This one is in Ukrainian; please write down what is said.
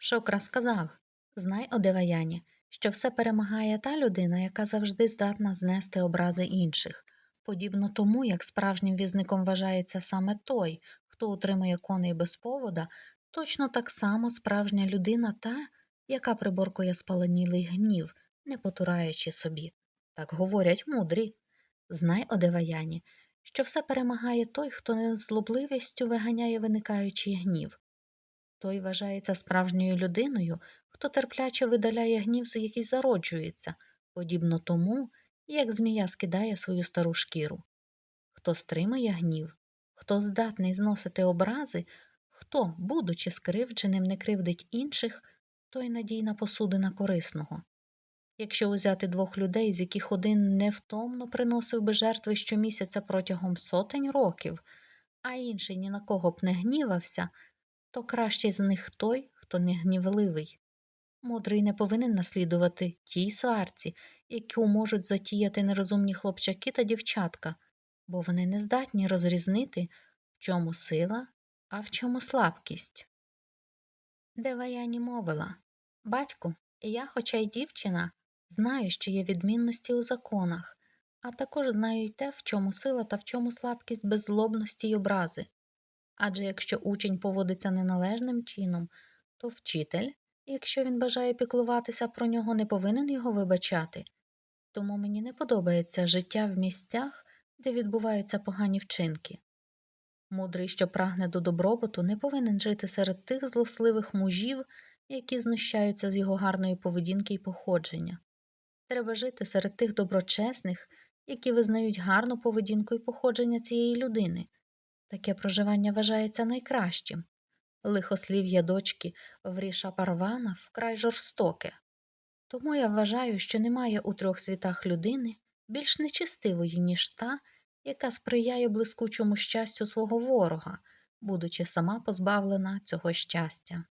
Шокра сказав Знай, Одеваяні, що все перемагає та людина, яка завжди здатна знести образи інших, подібно тому, як справжнім візником вважається саме той, хто утримує коней без повода, точно так само справжня людина та, яка приборкує спаленілий гнів, не потураючи собі. Так говорять мудрі. Знай, Одеваяні, що все перемагає той, хто не з злобливістю виганяє виникаючий гнів. Той вважається справжньою людиною, хто терпляче видаляє гнів, який зароджується, подібно тому, як змія скидає свою стару шкіру. Хто стримує гнів, хто здатний зносити образи, хто, будучи скривдженим, не кривдить інших, той надійна посудина корисного. Якщо узяти двох людей, з яких один невтомно приносив би жертви щомісяця протягом сотень років, а інший ні на кого б не гнівався, то кращий з них той, хто не гнівливий. Мудрий не повинен наслідувати тій сварці, яку можуть затіяти нерозумні хлопчаки та дівчатка, бо вони не здатні розрізнити, в чому сила, а в чому слабкість. Деваяні мовила Батьку, я, хоча й дівчина, знаю, що є відмінності у законах, а також знаю й те, в чому сила та в чому слабкість беззлобності й образи. Адже якщо учень поводиться неналежним чином, то вчитель, якщо він бажає піклуватися про нього, не повинен його вибачати. Тому мені не подобається життя в місцях, де відбуваються погані вчинки. Мудрий, що прагне до добробуту, не повинен жити серед тих злосливих мужів, які знущаються з його гарної поведінки і походження. Треба жити серед тих доброчесних, які визнають гарну поведінку і походження цієї людини. Таке проживання вважається найкращим. Лихослів'я дочки Вріша Парвана вкрай жорстоке. Тому я вважаю, що немає у трьох світах людини більш нечистивої, ніж та, яка сприяє блискучому щастю свого ворога, будучи сама позбавлена цього щастя.